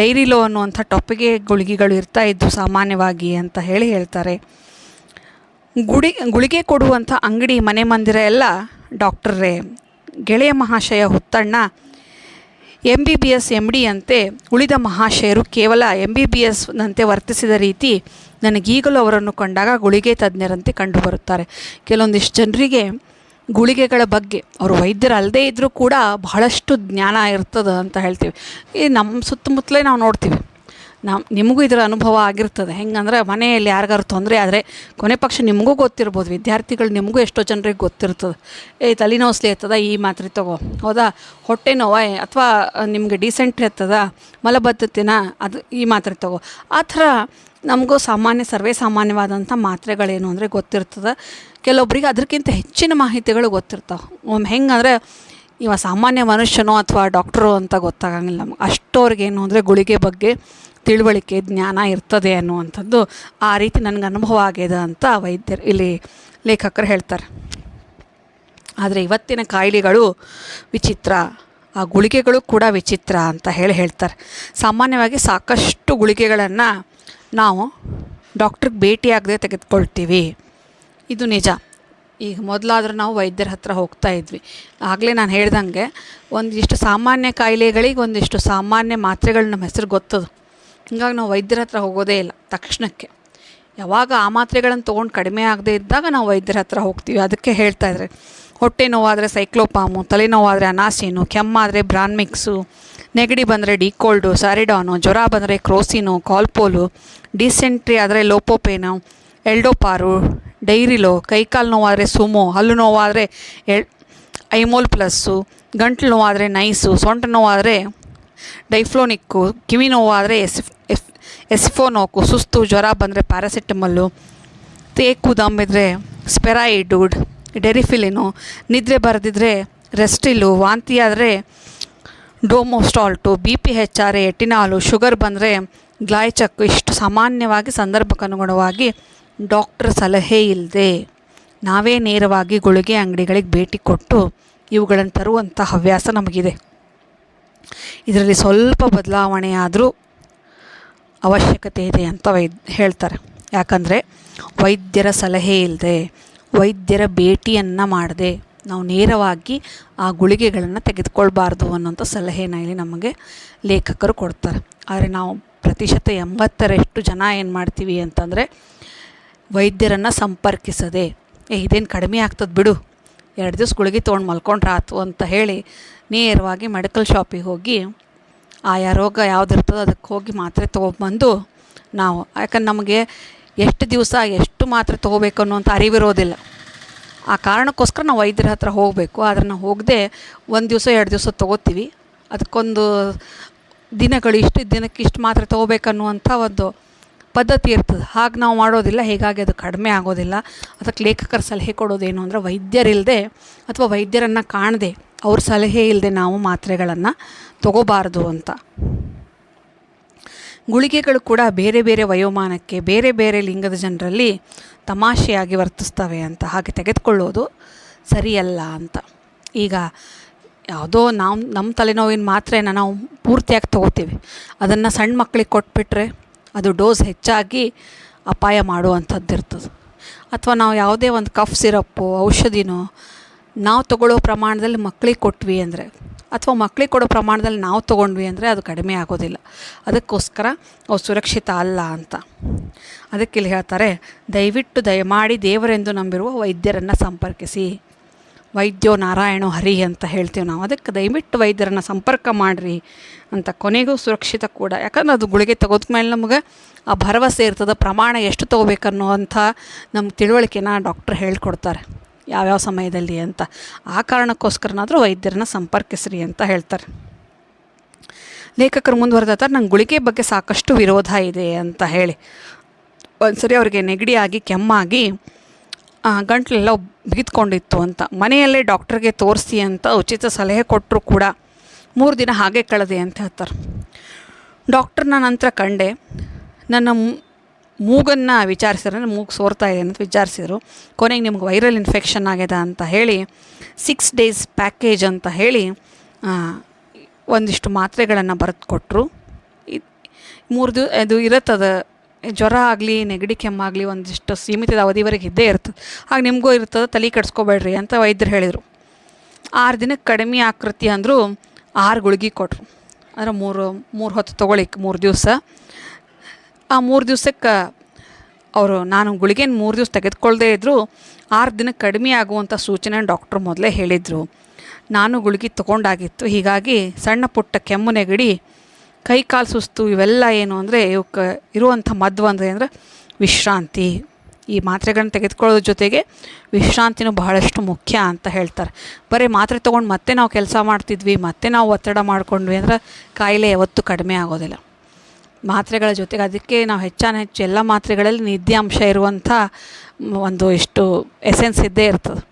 ಡೈರಿಲೋ ಅನ್ನುವಂಥ ಟೊಪ್ಪಿಗೆ ಗುಳಿಗೆಗಳು ಇರ್ತಾ ಇದ್ದು ಸಾಮಾನ್ಯವಾಗಿ ಅಂತ ಹೇಳಿ ಹೇಳ್ತಾರೆ. ಗುಡಿ, ಗುಳಿಗೆ ಕೊಡುವಂಥ ಅಂಗಡಿ, ಮನೆ ಮಂದಿರ ಎಲ್ಲ ಡಾಕ್ಟ್ರೇ ಗೆಳೆಯ ಮಹಾಶಯ Huttanna M B B S M D ಅಂತೆ ಉಳಿದ ಮಹಾಶಯರು ಕೇವಲ ಎಂ ಬಿ ಬಿ ಎಸ್ನಂತೆ ವರ್ತಿಸಿದ ರೀತಿ ನನಗೀಗಲೂ ಅವರನ್ನು ಕಂಡಾಗ ಗುಳಿಗೆ ತಜ್ಞರಂತೆ ಕಂಡುಬರುತ್ತಾರೆ ಕೆಲವೊಂದಿಷ್ಟು ಜನರಿಗೆ ಗುಳಿಗೆಗಳ ಬಗ್ಗೆ. ಅವರು ವೈದ್ಯರು ಅಲ್ಲದೇ ಇದ್ದರೂ ಕೂಡ ಬಹಳಷ್ಟು ಜ್ಞಾನ ಇರ್ತದೆ ಅಂತ ಹೇಳ್ತೀವಿ. ಈ ನಮ್ಮ ಸುತ್ತಮುತ್ತಲೇ ನಾವು ನೋಡ್ತೀವಿ. ನಮ್ಮ ನಿಮಗೂ ಇದರ ಅನುಭವ ಆಗಿರ್ತದೆ. ಹೆಂಗಂದ್ರೆ ಮನೆಯಲ್ಲಿ ಯಾರಿಗಾರು ತೊಂದರೆ ಆದರೆ ಕೊನೆ ಪಕ್ಷ ನಿಮಗೂ ಗೊತ್ತಿರ್ಬೋದು. ವಿದ್ಯಾರ್ಥಿಗಳು ನಿಮಗೂ ಎಷ್ಟೋ ಜನರಿಗೆ ಗೊತ್ತಿರ್ತದೆ. ಏ ತಲೆನೋವು ಇರ್ತದ ಈ ಮಾತ್ರೆ ತಗೋ. ಹೌದಾ? ಹೊಟ್ಟೆ ನೋವ? ಅಥವಾ ನಿಮಗೆ ಡೀಸೆಂಟ್ ಇರ್ತದ ಮಲಬದ್ಧತೆನ? ಅದು ಈ ಮಾತ್ರೆ ತಗೋ. ಆ ಥರ ನಮಗೂ ಸಾಮಾನ್ಯ, ಸರ್ವೇ ಸಾಮಾನ್ಯವಾದಂಥ ಮಾತ್ರೆಗಳೇನು ಅಂದರೆ ಗೊತ್ತಿರ್ತದೆ. ಕೆಲವೊಬ್ಬರಿಗೆ ಅದಕ್ಕಿಂತ ಹೆಚ್ಚಿನ ಮಾಹಿತಿಗಳು ಗೊತ್ತಿರ್ತಾವೆ. ಒಮ್ಮೆ ಹೆಂಗಂದರೆ, ಇವ ಸಾಮಾನ್ಯ ಮನುಷ್ಯನೋ ಅಥವಾ ಡಾಕ್ಟ್ರು ಅಂತ ಗೊತ್ತಾಗಂಗಿಲ್ಲ ನಮ್ಗೆ. ಏನು ಅಂದರೆ ಗುಳಿಗೆ ಬಗ್ಗೆ ತಿಳುವಳಿಕೆ, ಜ್ಞಾನ ಇರ್ತದೆ ಅನ್ನುವಂಥದ್ದು ಆ ರೀತಿ ನನಗೆ ಅನುಭವ ಆಗಿದೆ ಅಂತ ವೈದ್ಯರು, ಇಲ್ಲಿ ಲೇಖಕರು ಹೇಳ್ತಾರೆ. ಆದರೆ ಇವತ್ತಿನ ಕಾಯಿಲೆಗಳು ವಿಚಿತ್ರ, ಆ ಗುಳಿಗೆಗಳು ಕೂಡ ವಿಚಿತ್ರ ಅಂತ ಹೇಳಿ ಹೇಳ್ತಾರೆ. ಸಾಮಾನ್ಯವಾಗಿ ಸಾಕಷ್ಟು ಗುಳಿಗೆಗಳನ್ನು ನಾವು ಡಾಕ್ಟ್ರಿಗೆ ಭೇಟಿಯಾಗದೆ ತೆಗೆದುಕೊಳ್ತೀವಿ. ಇದು ನಿಜ. ಈಗ ಮೊದಲಾದ್ರೆ ನಾವು ವೈದ್ಯರ ಹತ್ರ ಹೋಗ್ತಾ ಇದ್ವಿ. ಆಗಲೇ ನಾನು ಹೇಳ್ದಂಗೆ ಒಂದಿಷ್ಟು ಸಾಮಾನ್ಯ ಕಾಯಿಲೆಗಳಿಗೆ ಒಂದಿಷ್ಟು ಸಾಮಾನ್ಯ ಮಾತ್ರೆಗಳು ನಮ್ಮ ಹೆಸರು ಗೊತ್ತದು. ಹಿಂಗಾಗಿ ನಾವು ವೈದ್ಯರ ಹತ್ರ ಹೋಗೋದೇ ಇಲ್ಲ, ತಕ್ಷಣಕ್ಕೆ. ಯಾವಾಗ ಆ ಮಾತ್ರೆಗಳನ್ನು ತೊಗೊಂಡು ಕಡಿಮೆ ಆಗದೆ ಇದ್ದಾಗ ನಾವು ವೈದ್ಯರ ಹತ್ರ ಹೋಗ್ತೀವಿ. ಅದಕ್ಕೆ ಹೇಳ್ತಾ ಇದ್ದಾರೆ. ಹೊಟ್ಟೆ ನೋವಾದರೆ ಸೈಕ್ಲೋಪಾಮು, ತಲೆನೋವಾದರೆ ಅನಾಸೇನು, ಕೆಮ್ಮಾದರೆ ಬ್ರಾನ್ಮಿಕ್ಸು ನೆಗಡಿ ಬಂದರೆ ಡಿಕೋಲ್ಡು ಸ್ಯಾರಿಡಾನು, ಜ್ವರ ಬಂದರೆ ಕ್ರೋಸಿನು, ಕಾಲ್ಪೋಲು, ಡಿಸೆಂಟ್ರಿ ಆದರೆ ಲೋಪೋಪೇನು ಎಲ್ಡೋಪಾರು ಡೈರಿಲೋ ಕೈಕಾಲು ನೋವಾದರೆ ಸುಮೋ, ಹಲ್ಲು ನೋವಾದರೆ ಎಲ್ ಐಮೋಲ್ ಪ್ಲಸ್ಸು, ಗಂಟ್ಲು ನೋವಾದರೆ ನೈಸು, ಸೊಂಟ ನೋವಾದರೆ ಡೈಫ್ಲೋನಿಕ್ಕು, ಕಿವಿ ನೋವಾದರೆ ಎಸಿಫ್ ಎಫ್, ಎಸಿಫೋನೋಕು, ಸುಸ್ತು, ಜ್ವರ ಬಂದರೆ ಪ್ಯಾರಾಸಿಟಮಲ್ಲು, ತೇಕು ದಮ್ಮಿದ್ರೆ ಸ್ಪೆರಾಯಿಡು, ಡೆರಿಫಿಲಿನು, ನಿದ್ರೆ ಬರೆದಿದ್ರೆ ರೆಸ್ಟಿಲು ವಾಂತಿ ಆದರೆ ಡೋಮೋಸ್ಟಾಲ್ಟು ಬಿ ಪಿ ಹೆಚ್ಚಾರೆ ಎಟಿನಾಲು ಶುಗರ್ ಬಂದರೆ ಗ್ಲಾಯ್ಚಕ್ಕು ಇಷ್ಟು ಸಾಮಾನ್ಯವಾಗಿ ಸಂದರ್ಭಕ್ಕನುಗುಣವಾಗಿ ಡಾಕ್ಟ್ರ್ ಸಲಹೆ ಇಲ್ಲದೆ ನಾವೇ ನೇರವಾಗಿ ಗುಳಿಗೆ ಅಂಗಡಿಗಳಿಗೆ ಭೇಟಿ ಕೊಟ್ಟು ಇವುಗಳನ್ನು ತರುವಂಥ ಹವ್ಯಾಸ ನಮಗಿದೆ. ಇದರಲ್ಲಿ ಸ್ವಲ್ಪ ಬದಲಾವಣೆ ಆದರೂ ಅವಶ್ಯಕತೆ ಇದೆ ಅಂತ ವೈ ಹೇಳ್ತಾರೆ. ಯಾಕಂದರೆ ವೈದ್ಯರ ಸಲಹೆ ಇಲ್ಲದೆ ವೈದ್ಯರ ಭೇಟಿಯನ್ನು ಮಾಡದೆ ನಾವು ನೇರವಾಗಿ ಆ ಗುಳಿಗೆಗಳನ್ನು ತೆಗೆದುಕೊಳ್ಬಾರ್ದು ಅನ್ನೋಂಥ ಸಲಹೆನ ಇಲ್ಲಿ ನಮಗೆ ಲೇಖಕರು ಕೊಡ್ತಾರೆ. ಆದರೆ ನಾವು ಪ್ರತಿಶತ ಎಂಬತ್ತರಷ್ಟು ಜನ ಏನು ಮಾಡ್ತೀವಿ ಅಂತಂದರೆ ವೈದ್ಯರನ್ನು ಸಂಪರ್ಕಿಸದೆ, ಏ, ಇದೇನು ಕಡಿಮೆ ಆಗ್ತದೆ ಬಿಡು, ಎರಡು ದಿವ್ಸ ಗುಳಿಗೆ ತೊಗೊಂಡು ಮಲ್ಕೊಂಡ್ರೆ ಆತು ಅಂತ ಹೇಳಿ ನೇರವಾಗಿ ಮೆಡಿಕಲ್ ಶಾಪಿಗೆ ಹೋಗಿ ಆಯಾ ರೋಗ ಯಾವುದಿರ್ತದೋ ಅದಕ್ಕೆ ಹೋಗಿ ಮಾತ್ರೆ ತೊಗೊಬಂದು ನಾವು, ಯಾಕಂದ್ರೆ ನಮಗೆ ಎಷ್ಟು ದಿವಸ ಎಷ್ಟು ಮಾತ್ರೆ ತೊಗೋಬೇಕು ಅನ್ನುವಂಥ ಅರಿವಿರೋದಿಲ್ಲ. ಆ ಕಾರಣಕ್ಕೋಸ್ಕರ ನಾವು ವೈದ್ಯರ ಹತ್ರ ಹೋಗಬೇಕು. ಆದರೆ ನಾವು ಹೋಗದೆ ಒಂದು ದಿವಸ, ಎರಡು ದಿವಸ ತೊಗೋತೀವಿ. ಅದಕ್ಕೊಂದು ದಿನಗಳು, ಇಷ್ಟು ದಿನಕ್ಕೆ ಇಷ್ಟು ಮಾತ್ರ ತೊಗೋಬೇಕನ್ನುವಂಥ ಒಂದು ಪದ್ಧತಿ ಇರ್ತದೆ. ಹಾಗೆ ನಾವು ಮಾಡೋದಿಲ್ಲ, ಹೀಗಾಗಿ ಅದು ಕಡಿಮೆ ಆಗೋದಿಲ್ಲ. ಅದಕ್ಕೆ ಲೇಖಕರ ಸಲಹೆ ಕೊಡೋದೇನು ಅಂದರೆ ವೈದ್ಯರಿಲ್ಲದೆ ಅಥವಾ ವೈದ್ಯರನ್ನು ಕಾಣದೆ, ಅವ್ರ ಸಲಹೆ ಇಲ್ಲದೆ ನಾವು ಮಾತ್ರೆಗಳನ್ನು ತಗೋಬಾರ್ದು ಅಂತ. ಗುಳಿಗೆಗಳು ಕೂಡ ಬೇರೆ ಬೇರೆ ವಯೋಮಾನಕ್ಕೆ, ಬೇರೆ ಬೇರೆ ಲಿಂಗದ ಜನರಲ್ಲಿ ತಮಾಷೆಯಾಗಿ ವರ್ತಿಸ್ತವೆ ಅಂತ ಹಾಗೆ ತೆಗೆದುಕೊಳ್ಳೋದು ಸರಿಯಲ್ಲ ಅಂತ. ಈಗ ಯಾವುದೋ ನಾವು ನಮ್ಮ ತಲೆನೋವಿನ ಮಾತ್ರೆನ ನಾವು ಪೂರ್ತಿಯಾಗಿ ತೊಗೋತೀವಿ. ಅದನ್ನು ಸಣ್ಣ ಮಕ್ಕಳಿಗೆ ಕೊಟ್ಬಿಟ್ರೆ ಅದು ಡೋಸ್ ಹೆಚ್ಚಾಗಿ ಅಪಾಯ ಮಾಡುವಂಥದ್ದು ಇರ್ತದೆ ಅಥವಾ ನಾವು ಯಾವುದೇ ಒಂದು ಕಫ್ ಸಿರಪ್ಪು, ಔಷಧಿನೋ ನಾವು ತಗೊಳ್ಳೋ ಪ್ರಮಾಣದಲ್ಲಿ ಮಕ್ಕಳಿಗೆ ಕೊಟ್ವಿ ಅಂದರೆ, ಅಥವಾ ಮಕ್ಕಳಿಗೆ ಕೊಡೋ ಪ್ರಮಾಣದಲ್ಲಿ ನಾವು ತೊಗೊಂಡ್ವಿ ಅಂದರೆ ಅದು ಕಡಿಮೆ ಆಗೋದಿಲ್ಲ. ಅದಕ್ಕೋಸ್ಕರ ಅವು ಸುರಕ್ಷಿತ ಅಲ್ಲ ಅಂತ. ಅದಕ್ಕೆ ಇಲ್ಲಿ ಹೇಳ್ತಾರೆ, ದಯವಿಟ್ಟು ದಯಮಾಡಿ ದೇವರೆಂದು ನಂಬಿರುವ ವೈದ್ಯರನ್ನು ಸಂಪರ್ಕಿಸಿ. ವೈದ್ಯೋ ನಾರಾಯಣೋ ಹರಿ ಅಂತ ಹೇಳ್ತೀವಿ ನಾವು. ಅದಕ್ಕೆ ದಯವಿಟ್ಟು ವೈದ್ಯರನ್ನು ಸಂಪರ್ಕ ಮಾಡಿರಿ ಅಂತ ಕೊನೆಗೂ ಸುರಕ್ಷಿತ ಕೂಡ. ಯಾಕಂದ್ರೆ ಅದು ಗುಳಿಗೆ ತೆಗೆದ್ಮೇಲೆ ನಮಗೆ ಆ ಭರವಸೆ ಇರ್ತದೆ, ಪ್ರಮಾಣ ಎಷ್ಟು ತೊಗೋಬೇಕನ್ನುವಂಥ ನಮ್ಮ ತಿಳುವಳಿಕೆನ ಡಾಕ್ಟ್ರ್ ಹೇಳ್ಕೊಡ್ತಾರೆ. ಯಾವ್ಯಾವ ಸಮಯದಲ್ಲಿ ಅಂತ. ಆ ಕಾರಣಕ್ಕೋಸ್ಕರನಾದರೂ ವೈದ್ಯರನ್ನ ಸಂಪರ್ಕಿಸ್ರಿ ಅಂತ ಹೇಳ್ತಾರೆ. ಲೇಖಕರು ಮುಂದುವರೆದಾತಾರೆ ನಂಗೆ ಗುಳಿಗೆ ಬಗ್ಗೆ ಸಾಕಷ್ಟು ವಿರೋಧ ಇದೆ ಅಂತ ಹೇಳಿ. ಒಂದು ಸರಿ ಅವರಿಗೆ ನೆಗಡಿಯಾಗಿ, ಕೆಮ್ಮಾಗಿ ಗಂಟ್ಲೆಲ್ಲ ಬಿಗಿದ್ಕೊಂಡಿತ್ತು ಅಂತ. ಮನೆಯಲ್ಲೇ ಡಾಕ್ಟ್ರಿಗೆ ತೋರಿಸಿ ಅಂತ ಉಚಿತ ಸಲಹೆ ಕೊಟ್ಟರು ಕೂಡ ಮೂರು ದಿನ ಹಾಗೆ ಕಳೆದೆ ಅಂತ ಹೇಳ್ತಾರೆ. ಡಾಕ್ಟ್ರನ್ನ ನಂತರ ಕಂಡೆ, ನನ್ನ ಮೂಗನ್ನು ವಿಚಾರಿಸಿದ್ರೆ ಮೂಗು ಸೋರ್ತಾ ಇದೆ ಅಂತ ವಿಚಾರಿಸಿದರು. ಕೊನೆಗೆ ನಿಮ್ಗೆ ವೈರಲ್ ಇನ್ಫೆಕ್ಷನ್ ಆಗಿದೆ ಅಂತ ಹೇಳಿ ಸಿಕ್ಸ್ ಡೇಸ್ ಪ್ಯಾಕೇಜ್ ಅಂತ ಹೇಳಿ ಒಂದಿಷ್ಟು ಮಾತ್ರೆಗಳನ್ನು ಬರೆದು ಕೊಟ್ಟರು ಮೂರು ದಿವ, ಅದು ಇರುತ್ತದ, ಜ್ವರ ಆಗಲಿ, ನೆಗಡಿ ಕೆಮ್ಮಾಗಲಿ ಒಂದಿಷ್ಟು ಸೀಮಿತ ಅವಧಿವರೆಗೆ ಇದ್ದೇ ಇರ್ತದೆ. ಆಗ ನಿಮಗೂ ಇರ್ತದೆ, ತಲೆ ಕೆಡಿಸ್ಕೋಬೇಡ್ರಿ ಅಂತ ವೈದ್ಯರು ಹೇಳಿದರು. ಆರು ದಿನಕ್ಕೆ ಕಡಿಮೆ ಆಕೃತಿ ಅಂದರೂ ಆರು ಗುಳಿಗೆ ಕೊಟ್ಟರು ಅಂದರೆ ಮೂರು ಮೂರು ಹೊತ್ತು ತೊಗೊಳಿಕ್ಕೆ ಮೂರು ದಿವಸ. ಆ ಮೂರು ದಿವ್ಸಕ್ಕೆ ಅವರು ನಾನು ಗುಳಿಗೆನ ಮೂರು ದಿವಸ ತೆಗೆದುಕೊಳ್ಳದೇ ಇದ್ದರೂ ಆರು ದಿನಕ್ಕೆ ಕಡಿಮೆ ಆಗುವಂಥ ಸೂಚನೆ ಡಾಕ್ಟ್ರು ಮೊದಲೇ ಹೇಳಿದರು. ನಾನು ಗುಳಿಗೆ ತೊಗೊಂಡಾಗಿತ್ತು. ಹೀಗಾಗಿ ಸಣ್ಣ ಪುಟ್ಟ ಕೆಮ್ಮು ನೆಗಡಿ, ಕೈ ಕಾಲು ಸುಸ್ತು ಇವೆಲ್ಲ ಏನು ಅಂದರೆ ಇವಕ್ಕೆ ಇರುವಂಥ ಮದ್ದು ಅಂದರೆ ಅಂದರೆ ವಿಶ್ರಾಂತಿ. ಈ ಮಾತ್ರೆಗಳನ್ನ ತೆಗೆದುಕೊಳ್ಳೋದ್ರ ಜೊತೆಗೆ ವಿಶ್ರಾಂತಿನೂ ಬಹಳಷ್ಟು ಮುಖ್ಯ ಅಂತ ಹೇಳ್ತಾರೆ. ಬರೀ ಮಾತ್ರೆ ತೊಗೊಂಡು ಮತ್ತೆ ನಾವು ಕೆಲಸ ಮಾಡ್ತಿದ್ವಿ, ಮತ್ತೆ ನಾವು ಒತ್ತಡ ಮಾಡ್ಕೊಂಡ್ವಿ ಅಂದ್ರೆ ಕಾಯಿಲೆ ಯಾವತ್ತೂ ಕಡಿಮೆ ಆಗೋದಿಲ್ಲ. ಮಾತ್ರೆಗಳ ಜೊತೆಗೆ ಅದಕ್ಕೆ ನಾವು ಹೆಚ್ಚಾನ ಹೆಚ್ಚು ಎಲ್ಲ ಮಾತ್ರೆಗಳಲ್ಲಿ ನಿದ್ದೆ ಅಂಶ ಇರುವಂಥ ಒಂದು ಇಷ್ಟು ಎಸೆನ್ಸ್ ಇದ್ದೇ ಇರ್ತದೆ.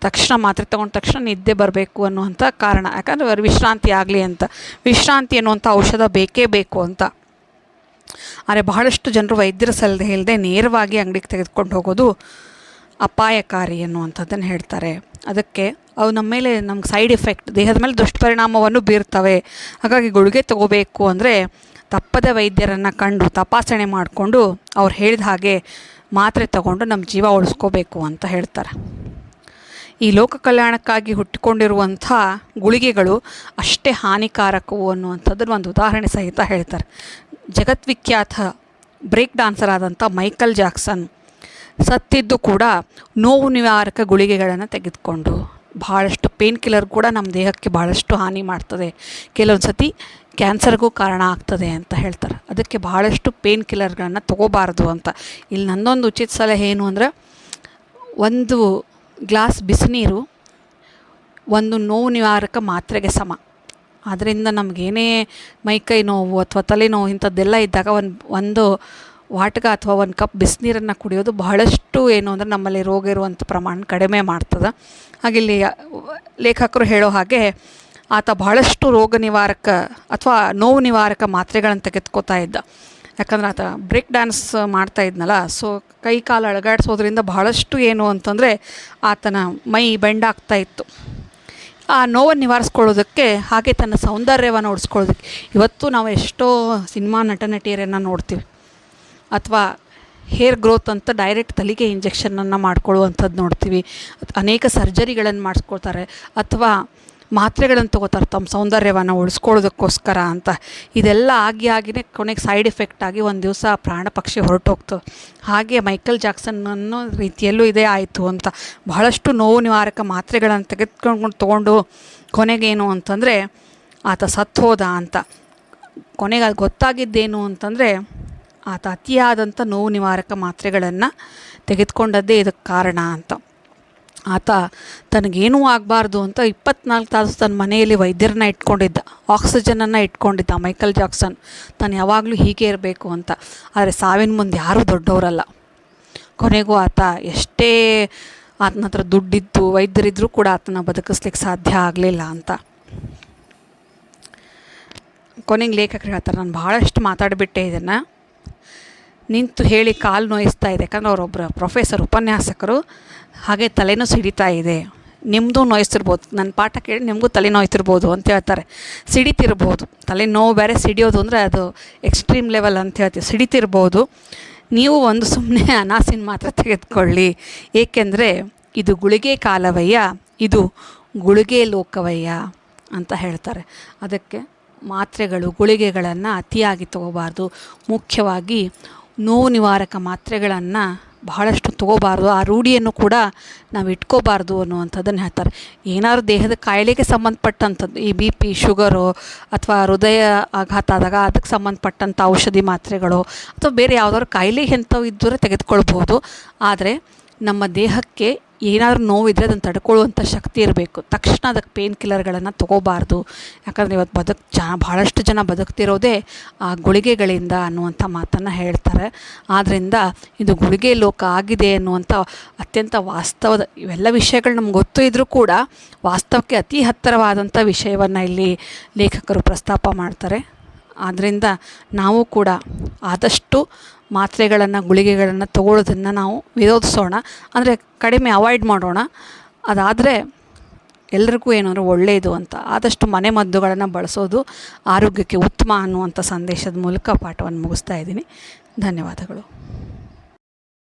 ತಕ್ಷಣ ಮಾತ್ರೆ ತೊಗೊಂಡ ತಕ್ಷಣ ನಿದ್ದೆ ಬರಬೇಕು ಅನ್ನುವಂಥ ಕಾರಣ. ಯಾಕಂದರೆ ವಿಶ್ರಾಂತಿ ಆಗಲಿ ಅಂತ. ವಿಶ್ರಾಂತಿ ಅನ್ನುವಂಥ ಔಷಧ ಬೇಕೇ ಬೇಕು ಅಂತ. ಆದರೆ ಬಹಳಷ್ಟು ಜನರು ವೈದ್ಯರ ಸಲಹೆ ಇಲ್ಲದೆ ನೇರವಾಗಿ ಅಂಗಡಿಗೆ ತೆಗೆದುಕೊಂಡು ಹೋಗೋದು ಅಪಾಯಕಾರಿ ಅನ್ನುವಂಥದ್ದನ್ನು ಹೇಳ್ತಾರೆ. ಅದಕ್ಕೆ ಅವು ನಮ್ಮ ಮೇಲೆ ನಮ್ಗೆ ಸೈಡ್ ಎಫೆಕ್ಟ್ ದೇಹದ ಮೇಲೆ ದುಷ್ಪರಿಣಾಮವನ್ನು ಬೀರ್ತವೆ. ಹಾಗಾಗಿ ಗುಳಿಗೆ ತಗೋಬೇಕು ಅಂದರೆ ತಪ್ಪದ ವೈದ್ಯರನ್ನು ಕಂಡು ತಪಾಸಣೆ ಮಾಡಿಕೊಂಡು ಅವ್ರು ಹೇಳಿದ ಹಾಗೆ ಮಾತ್ರೆ ತಗೊಂಡು ನಮ್ಮ ಜೀವ ಉಳಿಸ್ಕೋಬೇಕು ಅಂತ ಹೇಳ್ತಾರೆ. ಈ ಲೋಕ ಕಲ್ಯಾಣಕ್ಕಾಗಿ ಹುಟ್ಟಿಕೊಂಡಿರುವಂಥ ಗುಳಿಗೆಗಳು ಅಷ್ಟೇ ಹಾನಿಕಾರಕವು ಅನ್ನುವಂಥದ್ದನ್ನು ಒಂದು ಉದಾಹರಣೆ ಸಹಿತ ಹೇಳ್ತಾರೆ. ಜಗತ್ವಿಖ್ಯಾತ ಬ್ರೇಕ್ ಡಾನ್ಸರ್ ಆದಂಥ ಮೈಕಲ್ ಜಾಕ್ಸನ್ ಸತ್ತಿದ್ದು ಕೂಡ ನೋವು ನಿವಾರಕ ಗುಳಿಗೆಗಳನ್ನು ತೆಗೆದುಕೊಂಡು ಭಾಳಷ್ಟು ಪೇನ್ ಕಿಲ್ಲರ್ ಕೂಡ ನಮ್ಮ ದೇಹಕ್ಕೆ ಭಾಳಷ್ಟು ಹಾನಿ ಮಾಡ್ತದೆ. ಕೆಲವೊಂದು ಸತಿ ಕ್ಯಾನ್ಸರ್ಗೂ ಕಾರಣ ಆಗ್ತದೆ ಅಂತ ಹೇಳ್ತಾರೆ. ಅದಕ್ಕೆ ಭಾಳಷ್ಟು ಪೇನ್ ಕಿಲ್ಲರ್ಗಳನ್ನು ತೊಗೋಬಾರ್ದು ಅಂತ. ಇಲ್ಲಿ ನನ್ನೊಂದು ಉಚಿತ ಸಲಹೆ ಏನು ಅಂದರೆ, ಒಂದು ಗ್ಲಾಸ್ ಬಿಸಿನೀರು ಒಂದು ನೋವು ನಿವಾರಕ ಮಾತ್ರೆಗೆ ಸಮ. ಆದ್ದರಿಂದ ನಮಗೇನೇ ಮೈಕೈ ನೋವು ಅಥವಾ ತಲೆನೋವು ಇಂಥದ್ದೆಲ್ಲ ಇದ್ದಾಗ ಒಂದು ಒಂದು ವಾಟಕ ಅಥವಾ ಒಂದು ಕಪ್ ಬಿಸಿನೀರನ್ನು ಕುಡಿಯೋದು ಬಹಳಷ್ಟು ಏನು ಅಂದರೆ ನಮ್ಮಲ್ಲಿ ರೋಗ ಇರುವಂಥ ಪ್ರಮಾಣ ಕಡಿಮೆ ಮಾಡ್ತದೆ. ಹಾಗೆ ಇಲ್ಲಿ ಲೇಖಕರು ಹೇಳೋ ಹಾಗೆ ಆತ ಬಹಳಷ್ಟು ರೋಗ ನಿವಾರಕ ಅಥವಾ ನೋವು ನಿವಾರಕ ಮಾತ್ರೆಗಳನ್ನು ತೆಗೆದುಕೋತಾ ಇದ್ದ. ಯಾಕಂದ್ರೆ ಆತ ಬ್ರೇಕ್ ಡ್ಯಾನ್ಸ್ ಮಾಡ್ತಾ ಇದ್ನಲ್ಲ, ಸೊ ಕೈ ಕಾಲು ಅಳಗಾಡಿಸೋದ್ರಿಂದ ಬಹಳಷ್ಟು ಏನು ಅಂತಂದರೆ ಆತನ ಮೈ ಬೆಂಡಾಗ್ತಾ ಇತ್ತು. ಆ ನೋವನ್ನು ನಿವಾರಿಸ್ಕೊಳ್ಳೋದಕ್ಕೆ, ಹಾಗೆ ತನ್ನ ಸೌಂದರ್ಯವನ್ನು ಉಳಿಸ್ಕೊಳ್ಳೋದಕ್ಕೆ. ಇವತ್ತು ನಾವು ಎಷ್ಟೋ ಸಿನಿಮಾ ನಟ ನಟಿಯರನ್ನು ನೋಡ್ತೀವಿ. ಅಥವಾ ಹೇರ್ ಗ್ರೋತ್ ಅಂತ ಡೈರೆಕ್ಟ್ ತಲೆಗೆ ಇಂಜೆಕ್ಷನನ್ನು ಮಾಡ್ಕೊಳ್ಳುವಂಥದ್ದು ನೋಡ್ತೀವಿ. ಅನೇಕ ಸರ್ಜರಿಗಳನ್ನು ಮಾಡಿಸ್ಕೊಳ್ತಾರೆ. ಅಥವಾ ಮಾತ್ರೆಗಳನ್ನು ತೊಗೋತಾರೆ ತಮ್ಮ ಸೌಂದರ್ಯವನ್ನು ಉಳಿಸ್ಕೊಳ್ಳೋದಕ್ಕೋಸ್ಕರ ಅಂತ. ಇದೆಲ್ಲ ಆಗಿ ಆಗಿನೇ ಕೊನೆಗೆ ಸೈಡ್ ಎಫೆಕ್ಟ್ ಆಗಿ ಒಂದು ದಿವಸ ಪ್ರಾಣ ಪಕ್ಷಿ ಹೊರಟೋಗ್ತು. ಹಾಗೆ ಮೈಕಲ್ ಜಾಕ್ಸನ್ ಅನ್ನೋ ರೀತಿಯಲ್ಲೂ ಇದೇ ಆಯಿತು ಅಂತ. ಬಹಳಷ್ಟು ನೋವು ನಿವಾರಕ ಮಾತ್ರೆಗಳನ್ನು ತೆಗೆದುಕೊಂಡು ತೊಗೊಂಡು ಕೊನೆಗೇನು ಅಂತಂದರೆ ಆತ ಸತ್ತು ಹೋದ ಅಂತ. ಕೊನೆಗೆ ಅದು ಗೊತ್ತಾಗಿದ್ದೇನು ಅಂತಂದರೆ ಆತ ಅತಿಯಾದಂಥ ನೋವು ನಿವಾರಕ ಮಾತ್ರೆಗಳನ್ನು ತೆಗೆದುಕೊಂಡದ್ದೇ ಇದಕ್ಕೆ ಕಾರಣ ಅಂತ. ಆತ ತನಗೇನೂ ಆಗಬಾರ್ದು ಅಂತ ಇಪ್ಪತ್ನಾಲ್ಕು ತಾಸು ತನ್ನ ಮನೆಯಲ್ಲಿ ವೈದ್ಯರನ್ನ ಇಟ್ಕೊಂಡಿದ್ದ ಆಕ್ಸಿಜನನ್ನು ಇಟ್ಕೊಂಡಿದ್ದ ಮೈಕಲ್ ಜಾಕ್ಸನ್. ತಾನು ಯಾವಾಗಲೂ ಹೀಗೆ ಇರಬೇಕು ಅಂತ. ಆದರೆ ಸಾವಿನ ಮುಂದೆ ಯಾರೂ ದೊಡ್ಡವರಲ್ಲ. ಕೊನೆಗೂ ಆತ ಎಷ್ಟೇ ಆತನ ಹತ್ರ ದುಡ್ಡಿದ್ದು ವೈದ್ಯರಿದ್ದರೂ ಕೂಡ ಆತನ ಬದುಕಿಸ್ಲಿಕ್ಕೆ ಸಾಧ್ಯ ಆಗಲಿಲ್ಲ ಅಂತ. ಕೊನೆಗೆ ಲೇಖಕರು ಹೇಳ್ತಾರೆ ನಾನು ಭಾಳಷ್ಟು ಮಾತಾಡಿಬಿಟ್ಟೆ ಇದನ್ನು. ನಿಂತು ಹೇಳಿ ಕಾಲು ನೋಯಿಸ್ತಾ ಇದೆ. ಯಾಕಂದ್ರೆ ಅವರೊಬ್ಬರು ಪ್ರೊಫೆಸರ್, ಉಪನ್ಯಾಸಕರು. ಹಾಗೆ ತಲೆನೂ ಸಿಡಿತಾ ಇದೆ. ನಿಮ್ಮದು ನೋಯಿಸ್ತಿರ್ಬೋದು. ನನ್ನ ಪಾಠ ಕೇಳಿ ನಿಮಗೂ ತಲೆ ನೋಯ್ತಿರ್ಬೋದು ಅಂತ ಹೇಳ್ತಾರೆ. ಸಿಡಿತಿರ್ಬೋದು. ತಲೆ ನೋವು ಬೇರೆ ಸಿಡಿಯೋದು ಅಂದರೆ ಅದು ಎಕ್ಸ್ಟ್ರೀಮ್ ಲೆವೆಲ್ ಅಂತ ಹೇಳ್ತೀವಿ. ಸಿಡಿತಿರ್ಬೋದು. ನೀವು ಒಂದು ಸುಮ್ಮನೆ ಅನಾಸಿನ ಮಾತ್ರ ತೆಗೆದುಕೊಳ್ಳಿ. ಏಕೆಂದರೆ ಇದು ಗುಳಿಗೆ ಕಾಲವಯ್ಯ, ಇದು ಗುಳಿಗೆ ಲೋಕವಯ್ಯ ಅಂತ ಹೇಳ್ತಾರೆ. ಅದಕ್ಕೆ ಮಾತ್ರೆಗಳು ಗುಳಿಗೆಗಳನ್ನು ಅತಿಯಾಗಿ ತಗೋಬಾರ್ದು. ಮುಖ್ಯವಾಗಿ ನೋವು ನಿವಾರಕ ಮಾತ್ರೆಗಳನ್ನು ಬಹಳಷ್ಟು ತೊಗೋಬಾರ್ದು, ಆ ರೂಢಿಯನ್ನು ಕೂಡ ನಾವು ಇಟ್ಕೋಬಾರ್ದು ಅನ್ನುವಂಥದ್ದನ್ನು ಹೇಳ್ತಾರೆ. ಏನಾದ್ರು ದೇಹದ ಕಾಯಿಲೆಗೆ ಸಂಬಂಧಪಟ್ಟಂಥದ್ದು, ಈ ಬಿ ಪಿ ಶುಗರು ಅಥವಾ ಹೃದಯ ಆಘಾತ ಆದಾಗ ಅದಕ್ಕೆ ಸಂಬಂಧಪಟ್ಟಂಥ ಔಷಧಿ ಮಾತ್ರೆಗಳು ಅಥವಾ ಬೇರೆ ಯಾವುದಾದ್ರು ಕಾಯಿಲೆ ಎಂಥವು ಇದ್ದರೆ ತೆಗೆದುಕೊಳ್ಬೋದು ಆದರೆ ನಮ್ಮ ದೇಹಕ್ಕೆ ಏನಾದರೂ ನೋವಿದ್ರೆ ಅದನ್ನು ತಡ್ಕೊಳ್ಳುವಂಥ ಶಕ್ತಿ ಇರಬೇಕು. ತಕ್ಷಣ ಅದಕ್ಕೆ ಪೇನ್ ಕಿಲ್ಲರ್ಗಳನ್ನು ತೊಗೋಬಾರ್ದು. ಯಾಕಂದರೆ ಇವತ್ತು ಬದುಕು ಜ ಭಾಳಷ್ಟು ಜನ ಬದುಕ್ತಿರೋದೇ ಆ ಗುಳಿಗೆಗಳಿಂದ ಅನ್ನುವಂಥ ಮಾತನ್ನು ಹೇಳ್ತಾರೆ. ಆದ್ದರಿಂದ ಇದು ಗುಳಿಗೆ ಲೋಕ ಆಗಿದೆ ಅನ್ನುವಂಥ ಅತ್ಯಂತ ವಾಸ್ತವದ ಇವೆಲ್ಲ ವಿಷಯಗಳು ನಮ್ಗೆ ಗೊತ್ತು ಇದ್ದರೂ ಕೂಡ ವಾಸ್ತವಕ್ಕೆ ಅತಿ ಹತ್ತಿರವಾದಂಥ ವಿಷಯವನ್ನು ಇಲ್ಲಿ ಲೇಖಕರು ಪ್ರಸ್ತಾಪ ಮಾಡ್ತಾರೆ. ಆದ್ದರಿಂದ ನಾವು ಕೂಡ ಆದಷ್ಟು ಮಾತ್ರೆಗಳನ್ನು, ಗುಳಿಗೆಗಳನ್ನು ತಗೊಳ್ಳೋದನ್ನು ನಾವು ವಿರೋಧಿಸೋಣ. ಅಂದರೆ ಕಡಿಮೆ ಅವಾಯ್ಡ್ ಮಾಡೋಣ. ಅದಾದರೆ ಎಲ್ರಿಗೂ ಏನಾದರೂ ಒಳ್ಳೆಯದು ಅಂತ, ಆದಷ್ಟು ಮನೆ ಮದ್ದುಗಳನ್ನು ಬಳಸೋದು ಆರೋಗ್ಯಕ್ಕೆ ಉತ್ತಮ ಅನ್ನುವಂಥ ಸಂದೇಶದ ಮೂಲಕ ಪಾಠವನ್ನು ಮುಗಿಸ್ತಾ ಇದ್ದೀನಿ. ಧನ್ಯವಾದಗಳು.